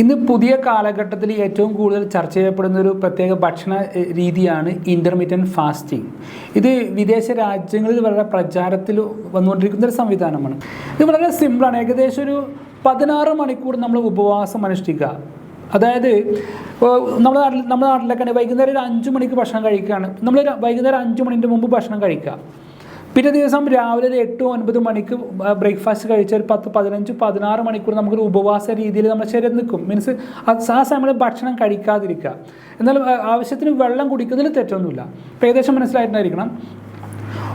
ഇന്ന് പുതിയ കാലഘട്ടത്തിൽ ഏറ്റവും കൂടുതൽ ചർച്ച ചെയ്യപ്പെടുന്ന ഒരു പ്രത്യേക ഭക്ഷണ രീതിയാണ് ഇന്റർമീഡിയന്റ് ഫാസ്റ്റിംഗ് ഇത് വിദേശ രാജ്യങ്ങളിൽ വളരെ പ്രചാരത്തിൽ വന്നുകൊണ്ടിരിക്കുന്ന ഒരു സംവിധാനമാണ്. ഇത് വളരെ സിമ്പിളാണ് ഏകദേശം ഒരു പതിനാറ് മണിക്കൂർ നമ്മൾ ഉപവാസം അനുഷ്ഠിക്കുക. അതായത് നമ്മുടെ നാട്ടിൽ നമ്മുടെ നാട്ടിലൊക്കെ വൈകുന്നേരം ഒരു അഞ്ച് മണിക്ക് ഭക്ഷണം കഴിക്കുകയാണ്. നമ്മൾ വൈകുന്നേരം അഞ്ച് മണിന്റെ മുമ്പ് ഭക്ഷണം കഴിക്കുക. പിറ്റേ ദിവസം രാവിലെ ഒരു എട്ട് ഒൻപത് മണിക്ക് ബ്രേക്ക്ഫാസ്റ്റ് കഴിച്ച ഒരു പത്ത് പതിനഞ്ച് പതിനാറ് മണിക്കൂർ നമുക്കൊരു ഉപവാസ രീതിയിൽ നമ്മുടെ ശരീരം നിൽക്കും. മീൻസ് ആ സമയത്ത് ഭക്ഷണം കഴിക്കാതിരിക്കുക. എന്നാൽ ആവശ്യത്തിന് വെള്ളം കുടിക്കുന്നതിൽ തെറ്റൊന്നുമില്ല. ഏകദേശം മനസ്സിലായിട്ടുണ്ടായിരിക്കണം.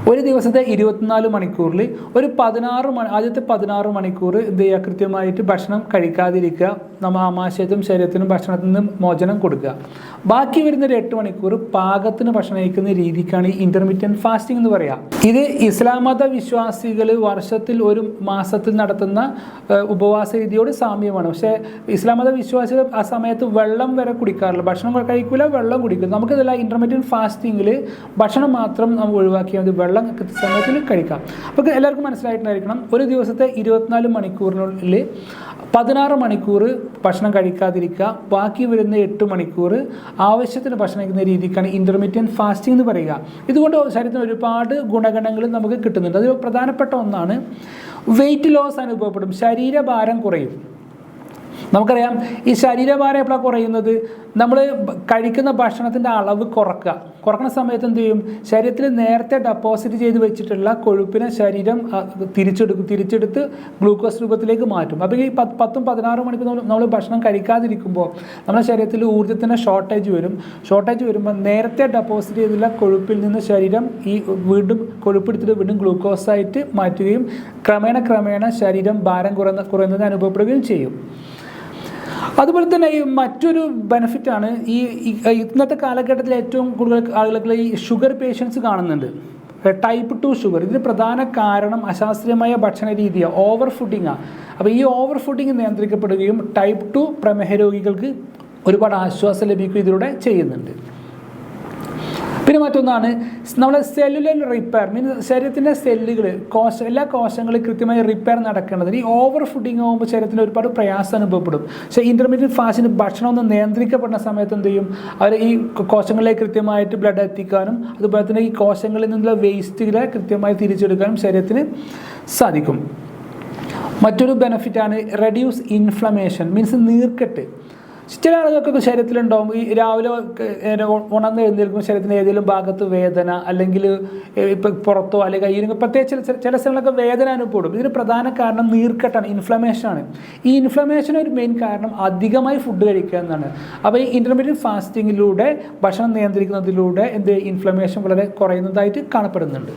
ഒരു ദിവസത്തെ ഇരുപത്തിനാല് മണിക്കൂറിൽ ഒരു പതിനാറ് മണി ആദ്യത്തെ പതിനാറ് മണിക്കൂർ എന്ത് ചെയ്യുക കൃത്യമായിട്ട് ഭക്ഷണം കഴിക്കാതിരിക്കുക. നമ്മൾ ആമാശയത്തിനും ശരീരത്തിനും ഭക്ഷണത്തിൽ നിന്നും മോചനം കൊടുക്കുക. ബാക്കി വരുന്ന ഒരു എട്ട് മണിക്കൂർ പാകത്തിന് ഭക്ഷണം കഴിക്കുന്ന രീതിക്കാണ് ഈ ഇന്റർമീഡിയന്റ് ഫാസ്റ്റിംഗ് എന്ന് പറയുക ഇത് ഇസ്ലാം മത വിശ്വാസികൾ വർഷത്തിൽ ഒരു മാസത്തിൽ നടത്തുന്ന ഉപവാസ രീതിയോട് സാമ്യമാണ്. പക്ഷേ ഇസ്ലാം മത വിശ്വാസികൾ ആ സമയത്ത് വെള്ളം വരെ കുടിക്കാറില്ല. ഭക്ഷണം കഴിക്കില്ല വെള്ളം കുടിക്കും. നമുക്കിതല്ല ഇന്റർമീഡിയന്റ് ഫാസ്റ്റിങ്ങിൽ ഭക്ഷണം മാത്രം നമ്മൾ ഒഴിവാക്കിയാൽ മതി. വെള്ളം സമയത്തിൽ കഴിക്കാം. അപ്പോൾ എല്ലാവർക്കും മനസ്സിലായിട്ടുണ്ടായിരിക്കണം ഒരു ദിവസത്തെ ഇരുപത്തിനാല് മണിക്കൂറിനുള്ളിൽ പതിനാറ് മണിക്കൂർ ഭക്ഷണം കഴിക്കാതിരിക്കുക ബാക്കി വരുന്ന എട്ട് മണിക്കൂർ ആവശ്യത്തിന് ഭക്ഷണം കഴിക്കുന്ന രീതിക്കാണ് ഇന്റർമീഡിയന്റ് ഫാസ്റ്റിംഗ് എന്ന് പറയുക. ഇതുകൊണ്ട് ശരീരത്തിന് ഒരുപാട് ഗുണഗണങ്ങൾ നമുക്ക് കിട്ടുന്നുണ്ട്. അതിൽ പ്രധാനപ്പെട്ട ഒന്നാണ് വെയിറ്റ് ലോസ് അനുഭവപ്പെടും. ശരീരഭാരം കുറയും. നമുക്കറിയാം ഈ ശരീരഭാരം എപ്പോഴാണ് കുറയുന്നത്? നമ്മൾ കഴിക്കുന്ന ഭക്ഷണത്തിന്റെ അളവ് കുറക്കുക. കുറക്കുന്ന സമയത്ത് എന്ത് ചെയ്യും? ശരീരത്തിൽ നേരത്തെ ഡെപ്പോസിറ്റ് ചെയ്ത് വെച്ചിട്ടുള്ള കൊഴുപ്പിനെ ശരീരം തിരിച്ചെടുക്കും തിരിച്ചെടുത്ത് ഗ്ലൂക്കോസ് രൂപത്തിലേക്ക് മാറ്റും. അപ്പോൾ ഈ പത്ത് പത്തും പതിനാറും മണിക്കൂർ നമ്മൾ ഭക്ഷണം കഴിക്കാതിരിക്കുമ്പോൾ നമ്മുടെ ശരീരത്തിൽ ഊർജത്തിന്റെ ഷോർട്ടേജ് വരും. ഷോർട്ടേജ് വരുമ്പോൾ നേരത്തെ ഡെപ്പോസിറ്റ് ചെയ്തിട്ടുള്ള കൊഴുപ്പിൽ നിന്ന് ശരീരം ഈ വീണ്ടും കൊഴുപ്പെടുത്തിട്ട് വീണ്ടും ഗ്ലൂക്കോസായിട്ട് മാറ്റുകയും ക്രമേണ ക്രമേണ ശരീരം ഭാരം കുറയുന്ന കുറയുന്നത് അനുഭവപ്പെടുകയും ചെയ്യും. അതുപോലെ തന്നെ ഈ മറ്റൊരു ബെനിഫിറ്റാണ് ഈ ഇന്നത്തെ കാലഘട്ടത്തിൽ ഏറ്റവും കൂടുതൽ ആളുകൾ ഈ ഷുഗർ പേഷ്യൻസ് കാണുന്നുണ്ട്. ടൈപ്പ് ടു ഷുഗർ ഇതിന് പ്രധാന കാരണം അശാസ്ത്രീയമായ ഭക്ഷണ രീതിയാണ് ഓവർ ഫുഡിങ്ങാണ് അപ്പോൾ ഈ ഓവർ ഫുഡിങ് നിയന്ത്രിക്കപ്പെടുകയും ടൈപ്പ് ടു പ്രമേഹ രോഗികൾക്ക് ഒരുപാട് ആശ്വാസം ലഭിക്കുകയും ഇതിലൂടെ ചെയ്യുന്നുണ്ട്. മറ്റൊന്നാണ് നമ്മുടെ സെല്ലുലർ റിപ്പയർ മീൻസ് ശരീരത്തിന്റെ സെല്ലുകൾ കോശ എല്ലാ കോശങ്ങളും കൃത്യമായി റിപ്പയർ നടക്കേണ്ടത്. ഈ ഓവർ ഫുഡിങ് ആകുമ്പോൾ ശരീരത്തിന് ഒരുപാട് പ്രയാസം അനുഭവപ്പെടും. പക്ഷേ ഇന്റർമീഡിയറ്റ് ഫാസ്റ്റിന് ഭക്ഷണം ഒന്ന് നിയന്ത്രിക്കപ്പെടുന്ന സമയത്ത് എന്ത് ചെയ്യും? അവർ ഈ കോശങ്ങളിലേക്ക് കൃത്യമായിട്ട് ബ്ലഡ് എത്തിക്കാനും അതുപോലെ തന്നെ ഈ കോശങ്ങളിൽ നിന്നുള്ള വേസ്റ്റുകളെ കൃത്യമായി തിരിച്ചെടുക്കാനും ശരീരത്തിന് സാധിക്കും. മറ്റൊരു ബെനഫിറ്റാണ് റെഡ്യൂസ് ഇൻഫ്ലമേഷൻ മീൻസ് നീർക്കെട്ട്. ചില ആളുകൾക്കൊക്കെ ശരീരത്തിലുണ്ടാവും. ഈ രാവിലെ ഉണർന്ന് എഴുന്നേൽക്കുമ്പോൾ ശരീരത്തിന്റെ ഏതെങ്കിലും ഭാഗത്ത് വേദന അല്ലെങ്കിൽ ഇപ്പം പുറത്തോ അല്ലെങ്കിൽ കയ്യിലും പ്രത്യേകിച്ച് ചില ചില സ്ഥലങ്ങളൊക്കെ വേദന അനുഭവപ്പെടും. ഇതിന് പ്രധാന കാരണം നീർക്കെട്ടാണ് ഇൻഫ്ലമേഷനാണ് ഈ ഇൻഫ്ലമേഷൻ ഒരു മെയിൻ കാരണം അധികമായി ഫുഡ് കഴിക്കുക എന്നാണ്. അപ്പോൾ ഈ ഇന്റർമീഡിയറ്റ് ഫാസ്റ്റിങ്ങിലൂടെ ഭക്ഷണം നിയന്ത്രിക്കുന്നതിലൂടെ എന്ത് ഇൻഫ്ലമേഷൻ വളരെ കുറയുന്നതായിട്ട് കാണപ്പെടുന്നുണ്ട്.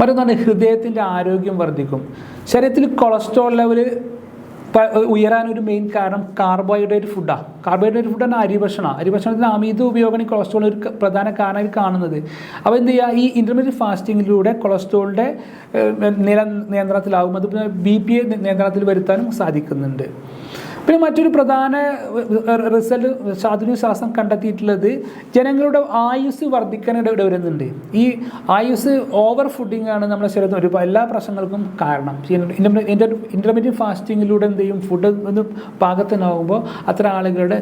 മറ്റൊന്നാണ് ഹൃദയത്തിന്റെ ആരോഗ്യം വർദ്ധിക്കും. ശരീരത്തിൽ കൊളസ്ട്രോൾ ലെവൽ ഉയരാൻ ഒരു മെയിൻ കാരണം കാർബോഹൈഡ്രേറ്റ് ഫുഡാണ് കാർബോഹൈഡ്രേറ്റ് ഫുഡാണ് അരിഭക്ഷണം. അരിഭക്ഷണത്തിന് അമിത ഉപയോഗം കൊളസ്ട്രോൾ ഒരു പ്രധാന കാരണമായി കാണുന്നത്. അപ്പോൾ എന്ത് ചെയ്യുക? ഈ ഇന്റർമീഡിയറ്റ് ഫാസ്റ്റിങ്ങിലൂടെ കൊളസ്ട്രോളിന്റെ നില നിയന്ത്രണത്തിലാവും. അതുപോലെ ബി പി എ നിയന്ത്രണത്തിൽ വരുത്താനും സാധിക്കുന്നുണ്ട്. പിന്നെ മറ്റൊരു പ്രധാന റിസൾട്ട് ആധുനിക ശാസ്ത്രം കണ്ടെത്തിയിട്ടുള്ളത് ജനങ്ങളുടെ ആയുസ് വർദ്ധിക്കാൻ ഇട വരുന്നുണ്ട് ഈ ആയുസ് ഓവർ ഫുഡിംഗ് ആണ് നമ്മുടെ ശരീരത്തിന് ഒരു എല്ലാ പ്രശ്നങ്ങൾക്കും കാരണം. ഇന്റർമീഡിയറ്റ് ഫാസ്റ്റിങ്ങിലൂടെ എന്ത് ചെയ്യും? ഫുഡ് ഒന്ന് പാകത്തിനാവുമ്പോൾ അത്ര ആളുകളുടെ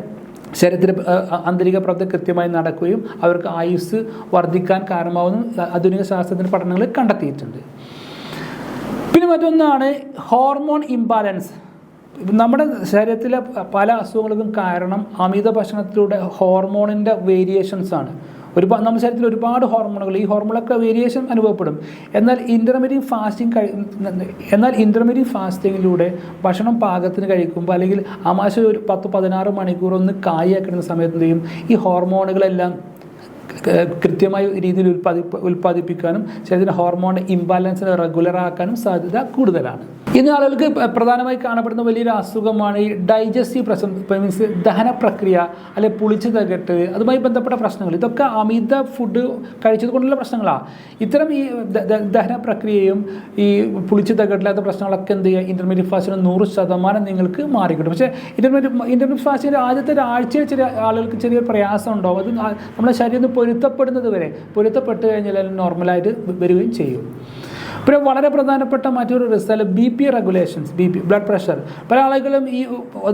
ശരീരത്തിൽ ആന്തരിക പ്രവർത്തി കൃത്യമായി നടക്കുകയും അവർക്ക് ആയുസ് വർദ്ധിക്കാൻ കാരണമാവുന്ന ആധുനിക ശാസ്ത്രത്തിന്റെ പഠനങ്ങൾ കണ്ടെത്തിയിട്ടുണ്ട്. പിന്നെ മറ്റൊന്നാണ് ഹോർമോൺ ഇംബാലൻസ് നമ്മുടെ ശരീരത്തിലെ പല അസുഖങ്ങൾക്കും കാരണം അമിത ഭക്ഷണത്തിലൂടെ ഹോർമോണിന്റെ വേരിയേഷൻസ് ആണ്. ഒരുപാട് നമ്മുടെ ശരീരത്തിൽ ഒരുപാട് ഹോർമോണുകൾ ഈ ഹോർമോണൊക്കെ വേരിയേഷൻ അനുഭവപ്പെടും. എന്നാൽ ഇന്റർമീഡിയറ്റ് ഫാസ്റ്റിംഗ് കഴി എന്നാൽ ഇന്റർമീഡിയറ്റ് ഫാസ്റ്റിങ്ങിലൂടെ ഭക്ഷണം പാകത്തിന് കഴിക്കുമ്പോൾ അല്ലെങ്കിൽ ആമാശ ഒരു പത്ത് പതിനാറ് മണിക്കൂർ ഒന്ന് കായാക്കുന്ന സമയത്ത് ചെയ്യും? ഈ ഹോർമോണുകളെല്ലാം കൃത്യമായ രീതിയിൽ ഉൽപ്പാദി ഉൽപ്പാദിപ്പിക്കാനും ശരീരത്തിന്റെ ഹോർമോണിന്റെ ഇംബാലൻസിനെ റെഗുലർ ആക്കാനും സാധ്യത കൂടുതലാണ്. ഇന്ന് ആളുകൾക്ക് പ്രധാനമായി കാണപ്പെടുന്ന വലിയൊരു അസുഖമാണ് ഈ ഡൈജസ്റ്റീവ് പ്രശ്നം മീൻസ് ദഹന പ്രക്രിയ അല്ലെ പുളിച്ചു തകട്ട് അതുമായി ബന്ധപ്പെട്ട പ്രശ്നങ്ങൾ. ഇതൊക്കെ അമിത ഫുഡ് കഴിച്ചത് കൊണ്ടുള്ള പ്രശ്നങ്ങളാണ് ഇത്തരം ഈ ദഹന പ്രക്രിയയും ഈ പുളിച്ചു തകട്ടില്ലാത്ത പ്രശ്നങ്ങളൊക്കെ എന്ത് ചെയ്യുക? ഇന്റർമീഡിയറ്റ് ഫാസ്റ്റിന് നൂറ് ശതമാനം നിങ്ങൾക്ക് മാറിക്കിട്ടും. പക്ഷേ ഇന്റർമീഡിയറ്റ് ഇന്റർമീഡിയറ്റ് ഫാസ്റ്റിന്റെ ആദ്യത്തെ ഒരാഴ്ചയിൽ ചെറിയ ആളുകൾക്ക് ചെറിയ പ്രയാസം ഉണ്ടാവും. അത് നമ്മുടെ ശരീരം പൊരുത്തപ്പെടുന്നത് വരെ പൊരുത്തപ്പെട്ട് കഴിഞ്ഞാൽ നോർമലായിട്ട് വരികയും ചെയ്യും. പിന്നെ വളരെ പ്രധാനപ്പെട്ട മറ്റൊരു result B P regulations B P blood pressure പല ആളുകളും ഈ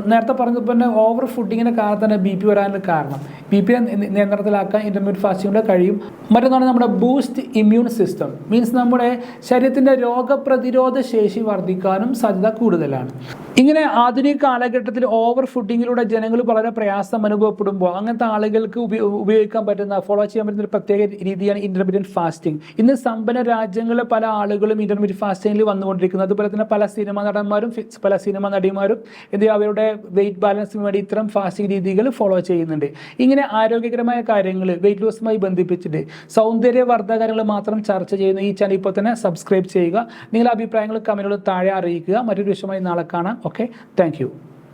നേരത്തെ പറഞ്ഞപ്പോൾ തന്നെ ഓവർ ഫുഡിങ്ങിന്റെ കാരണം തന്നെ ബി പി വരാനുള്ള കാരണം. ബി പി നിയന്ത്രണത്തിലാക്കാൻ ഇന്റർമീഡിയറ്റ് ഫാസ്റ്റിങ്ങിലൂടെ കഴിയും. മറ്റൊന്നാണ് നമ്മുടെ ബൂസ്റ്റ് ഇമ്മ്യൂൺ സിസ്റ്റം മീൻസ് നമ്മുടെ ശരീരത്തിന്റെ രോഗപ്രതിരോധ ശേഷി വർദ്ധിക്കാനും സാധ്യത കൂടുതലാണ്. ഇങ്ങനെ ആധുനിക കാലഘട്ടത്തിൽ ഓവർ ഫുഡിങ്ങിലൂടെ ജനങ്ങൾ വളരെ പ്രയാസം അനുഭവപ്പെടുമ്പോൾ അങ്ങനത്തെ ആളുകൾക്ക് ഉപയോഗിക്കാൻ പറ്റുന്ന ഫോളോ ചെയ്യാൻ പറ്റുന്ന ഒരു പ്രത്യേക രീതിയാണ് ഇന്റർമീഡിയറ്റ് ഫാസ്റ്റിംഗ് ഇന്ന് സമ്പന്ന രാജ്യങ്ങളിലെ പല ആളുകളും ഇന്റർമീഡിയറ്റ് ഫാസ്റ്റിങ്ങിൽ വന്നുകൊണ്ടിരിക്കുന്നത്. അതുപോലെ തന്നെ പല സിനിമ നടന്മാരും പല സിനിമ നടിമാരും എന്ത് അവരുടെ വെയിറ്റ് ബാലൻസിന് വേണ്ടി ഇത്തരം ഫാസ്റ്റിംഗ് രീതികൾ ഫോളോ ചെയ്യുന്നുണ്ട്. ഇങ്ങനെ ആരോഗ്യകരമായ കാര്യങ്ങൾ വെയിറ്റ് ലോസുമായി ബന്ധിപ്പിച്ചിട്ട് സൗന്ദര്യവർദ്ധകരങ്ങൾ മാത്രം ചർച്ച ചെയ്യുന്ന ഈ ചാനൽ ഇപ്പോൾ തന്നെ സബ്സ്ക്രൈബ് ചെയ്യുക. നിങ്ങളുടെ അഭിപ്രായങ്ങൾ കമന്റുകൾ താഴെ അറിയിക്കുക. മറ്റൊരു വിഷയമായി നാളെ കാണാം. Okay thank